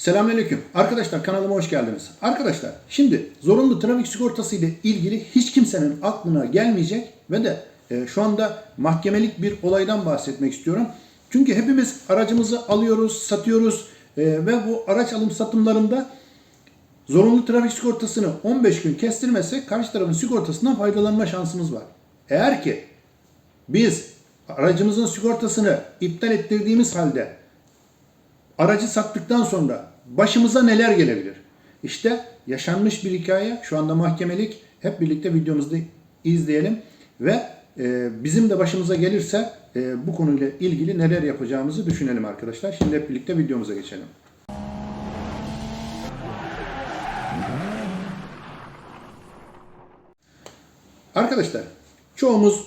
Selamünaleyküm. Arkadaşlar kanalıma hoş geldiniz. Arkadaşlar şimdi zorunlu trafik sigortası ile ilgili hiç kimsenin aklına gelmeyecek ve de e, şu anda mahkemelik bir olaydan bahsetmek istiyorum. Çünkü hepimiz aracımızı alıyoruz, satıyoruz e, ve bu araç alım satımlarında zorunlu trafik sigortasını 15 gün kestirmezsek karşı tarafın sigortasından faydalanma şansımız var. Eğer ki biz aracımızın sigortasını iptal ettirdiğimiz halde aracı sattıktan sonra başımıza neler gelebilir? İşte yaşanmış bir hikaye. Şu anda mahkemelik. Hep birlikte videomuzda izleyelim ve e, bizim de başımıza gelirse e, bu konuyla ilgili neler yapacağımızı düşünelim arkadaşlar. Şimdi hep birlikte videomuza geçelim. Arkadaşlar çoğumuz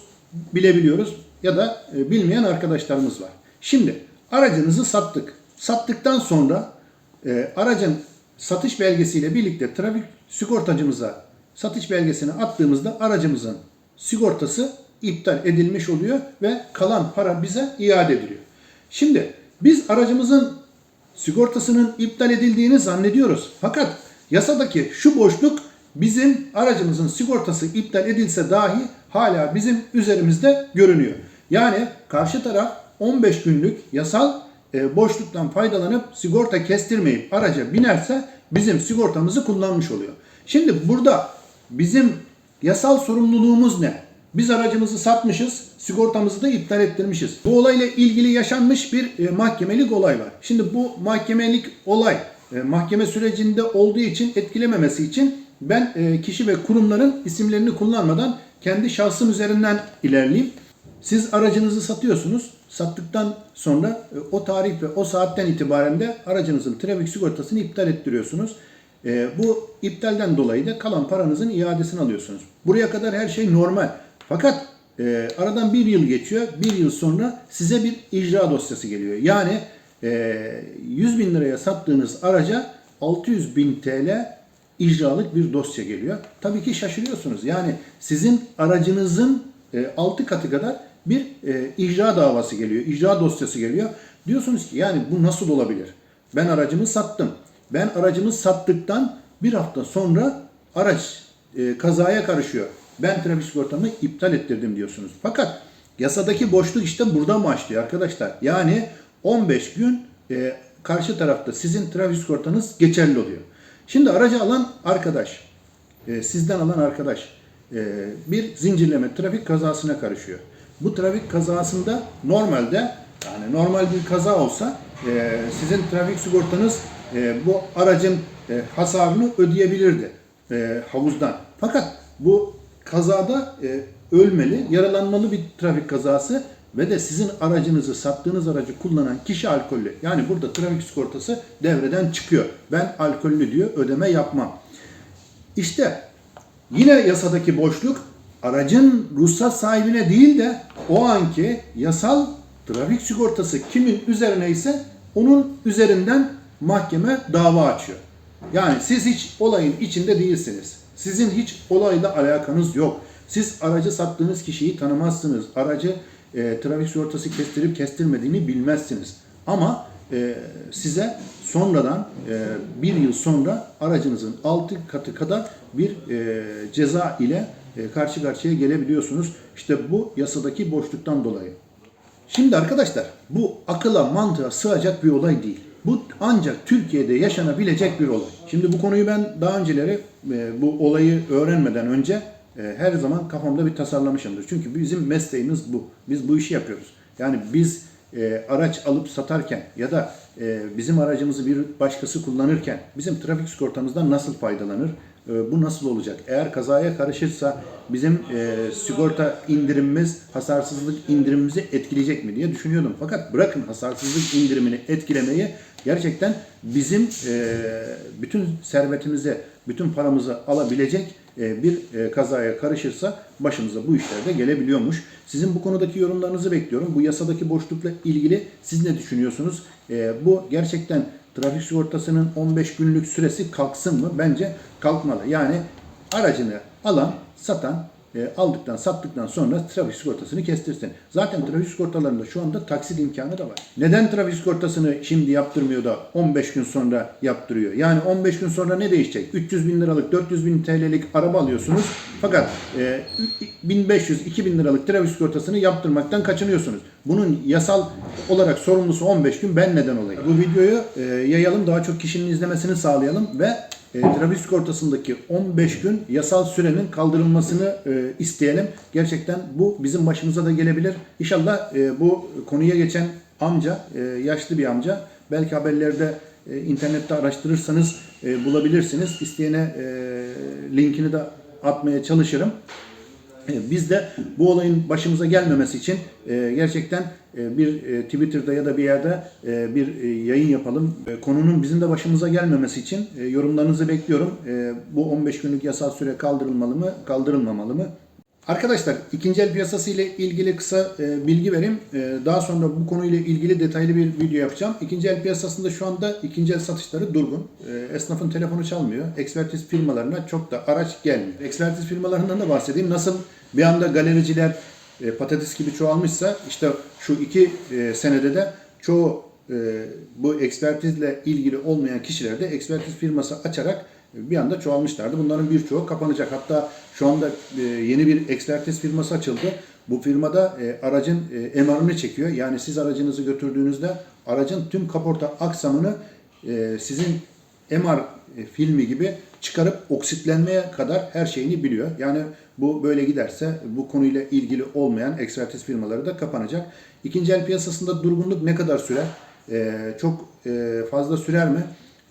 bilebiliyoruz ya da e, bilmeyen arkadaşlarımız var. Şimdi aracınızı sattık. Sattıktan sonra e, aracın satış belgesiyle birlikte trafik sigortacımıza satış belgesini attığımızda aracımızın sigortası iptal edilmiş oluyor ve kalan para bize iade ediliyor. Şimdi biz aracımızın sigortasının iptal edildiğini zannediyoruz. Fakat yasadaki şu boşluk bizim aracımızın sigortası iptal edilse dahi hala bizim üzerimizde görünüyor. Yani karşı taraf 15 günlük yasal e, boşluktan faydalanıp sigorta kestirmeyip araca binerse bizim sigortamızı kullanmış oluyor. Şimdi burada bizim yasal sorumluluğumuz ne? Biz aracımızı satmışız, sigortamızı da iptal ettirmişiz. Bu olayla ilgili yaşanmış bir e, mahkemelik olay var. Şimdi bu mahkemelik olay e, mahkeme sürecinde olduğu için etkilememesi için ben e, kişi ve kurumların isimlerini kullanmadan kendi şahsım üzerinden ilerleyeyim. Siz aracınızı satıyorsunuz. Sattıktan sonra e, o tarih ve o saatten itibaren de aracınızın trafik sigortasını iptal ettiriyorsunuz. E, bu iptalden dolayı da kalan paranızın iadesini alıyorsunuz. Buraya kadar her şey normal. Fakat e, aradan bir yıl geçiyor. Bir yıl sonra size bir icra dosyası geliyor. Yani e, 100 bin liraya sattığınız araca 600 bin TL icralık bir dosya geliyor. Tabii ki şaşırıyorsunuz. Yani sizin aracınızın 6 katı kadar bir e, icra davası geliyor, icra dosyası geliyor. Diyorsunuz ki yani bu nasıl olabilir? Ben aracımı sattım. Ben aracımı sattıktan bir hafta sonra araç e, kazaya karışıyor. Ben trafik sigortamı iptal ettirdim diyorsunuz. Fakat yasadaki boşluk işte buradan başlıyor arkadaşlar. Yani 15 gün e, karşı tarafta sizin trafik sigortanız geçerli oluyor. Şimdi aracı alan arkadaş, e, sizden alan arkadaş e, bir zincirleme trafik kazasına karışıyor. Bu trafik kazasında normalde yani normal bir kaza olsa e, sizin trafik sigortanız e, bu aracın e, hasarını ödeyebilirdi e, havuzdan. Fakat bu kazada e, ölmeli, yaralanmalı bir trafik kazası ve de sizin aracınızı, sattığınız aracı kullanan kişi alkollü. Yani burada trafik sigortası devreden çıkıyor. Ben alkollü diyor, ödeme yapmam. İşte yine yasadaki boşluk aracın ruhsat sahibine değil de o anki yasal trafik sigortası kimin üzerine ise onun üzerinden mahkeme dava açıyor. Yani siz hiç olayın içinde değilsiniz. Sizin hiç olayla alakanız yok. Siz aracı sattığınız kişiyi tanımazsınız. Aracı e, trafik sigortası kestirip kestirmediğini bilmezsiniz. Ama e, size sonradan e, bir yıl sonra aracınızın altı katı kadar bir e, ceza ile karşı karşıya gelebiliyorsunuz. İşte bu yasadaki boşluktan dolayı. Şimdi arkadaşlar bu akıla mantığa sığacak bir olay değil. Bu ancak Türkiye'de yaşanabilecek bir olay. Şimdi bu konuyu ben daha önceleri e, bu olayı öğrenmeden önce e, her zaman kafamda bir tasarlamışımdır. Çünkü bizim mesleğimiz bu. Biz bu işi yapıyoruz. Yani biz e, araç alıp satarken ya da e, bizim aracımızı bir başkası kullanırken bizim trafik sigortamızdan nasıl faydalanır? E, bu nasıl olacak? Eğer kazaya karışırsa bizim e, sigorta indirimimiz, hasarsızlık indirimimizi etkileyecek mi diye düşünüyordum. Fakat bırakın hasarsızlık indirimini etkilemeyi gerçekten bizim e, bütün servetimizi, bütün paramızı alabilecek e, bir e, kazaya karışırsa başımıza bu işler de gelebiliyormuş. Sizin bu konudaki yorumlarınızı bekliyorum. Bu yasadaki boşlukla ilgili siz ne düşünüyorsunuz? E, bu gerçekten trafik sigortasının 15 günlük süresi kalksın mı? Bence kalkmalı. Yani aracını alan, satan e, aldıktan sattıktan sonra trafik sigortasını kestirsin. Zaten trafik sigortalarında şu anda taksit imkanı da var. Neden trafik sigortasını şimdi yaptırmıyor da 15 gün sonra yaptırıyor? Yani 15 gün sonra ne değişecek? 300 bin liralık 400 bin TL'lik araba alıyorsunuz fakat e, 1500-2000 liralık trafik sigortasını yaptırmaktan kaçınıyorsunuz. Bunun yasal olarak sorumlusu 15 gün ben neden olayım? Bu videoyu e, yayalım daha çok kişinin izlemesini sağlayalım ve e, trafik sigortasındaki 15 gün yasal sürenin kaldırılmasını e, isteyelim. Gerçekten bu bizim başımıza da gelebilir. İnşallah e, bu konuya geçen amca, e, yaşlı bir amca, belki haberlerde e, internette araştırırsanız e, bulabilirsiniz. İsteyene e, linkini de atmaya çalışırım. E, Biz de bu olayın başımıza gelmemesi için e, gerçekten e, bir Twitter'da ya da bir yerde bir yayın yapalım. Konunun bizim de başımıza gelmemesi için yorumlarınızı bekliyorum. Bu 15 günlük yasal süre kaldırılmalı mı, kaldırılmamalı mı? Arkadaşlar ikinci el piyasası ile ilgili kısa e, bilgi vereyim. E, daha sonra bu konuyla ilgili detaylı bir video yapacağım. İkinci el piyasasında şu anda ikinci el satışları durgun. E, esnafın telefonu çalmıyor. Ekspertiz firmalarına çok da araç gelmiyor. Ekspertiz firmalarından da bahsedeyim. Nasıl bir anda galericiler e, patates gibi çoğalmışsa işte şu iki e, senede de çoğu e, bu ekspertizle ilgili olmayan kişiler de ekspertiz firması açarak bir anda çoğalmışlardı. Bunların birçoğu kapanacak. Hatta şu anda e, yeni bir ekspertiz firması açıldı. Bu firmada e, aracın e, MR'ını çekiyor. Yani siz aracınızı götürdüğünüzde aracın tüm kaporta aksamını sizin MR filmi gibi çıkarıp oksitlenmeye kadar her şeyini biliyor. Yani bu böyle giderse bu konuyla ilgili olmayan ekspertiz firmaları da kapanacak. İkinci el piyasasında durgunluk ne kadar sürer? E, çok e, fazla sürer mi?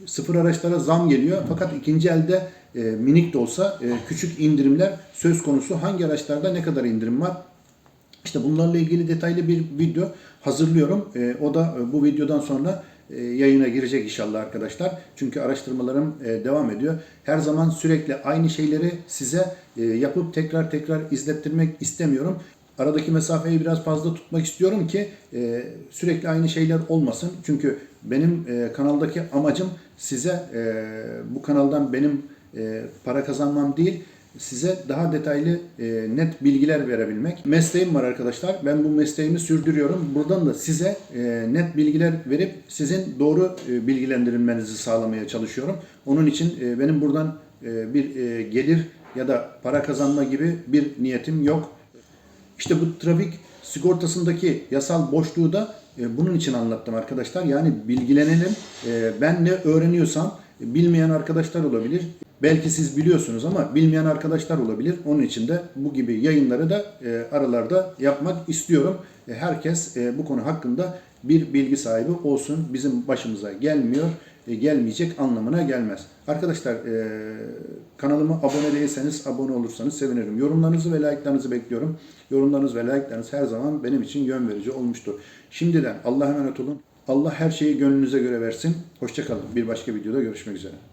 Sıfır araçlara zam geliyor fakat ikinci elde e, minik de olsa e, küçük indirimler söz konusu. Hangi araçlarda ne kadar indirim var? İşte bunlarla ilgili detaylı bir video hazırlıyorum. E, o da e, bu videodan sonra e, yayına girecek inşallah arkadaşlar. Çünkü araştırmalarım e, devam ediyor. Her zaman sürekli aynı şeyleri size e, yapıp tekrar tekrar izlettirmek istemiyorum. Aradaki mesafeyi biraz fazla tutmak istiyorum ki e, sürekli aynı şeyler olmasın. Çünkü benim e, kanaldaki amacım size e, bu kanaldan benim e, para kazanmam değil, size daha detaylı e, net bilgiler verebilmek. Mesleğim var arkadaşlar. Ben bu mesleğimi sürdürüyorum. Buradan da size e, net bilgiler verip sizin doğru e, bilgilendirilmenizi sağlamaya çalışıyorum. Onun için e, benim buradan e, bir e, gelir ya da para kazanma gibi bir niyetim yok. İşte bu trafik sigortasındaki yasal boşluğu da e, bunun için anlattım arkadaşlar. Yani bilgilenelim. E, ben ne öğreniyorsam e, bilmeyen arkadaşlar olabilir. Belki siz biliyorsunuz ama bilmeyen arkadaşlar olabilir. Onun için de bu gibi yayınları da e, aralarda yapmak istiyorum. E, herkes e, bu konu hakkında bir bilgi sahibi olsun. Bizim başımıza gelmiyor, gelmeyecek anlamına gelmez. Arkadaşlar e, kanalıma abone değilseniz abone olursanız sevinirim. Yorumlarınızı ve like'larınızı bekliyorum. Yorumlarınız ve like'larınız her zaman benim için yön verici olmuştur. Şimdiden Allah'a emanet olun. Allah her şeyi gönlünüze göre versin. Hoşçakalın. Bir başka videoda görüşmek üzere.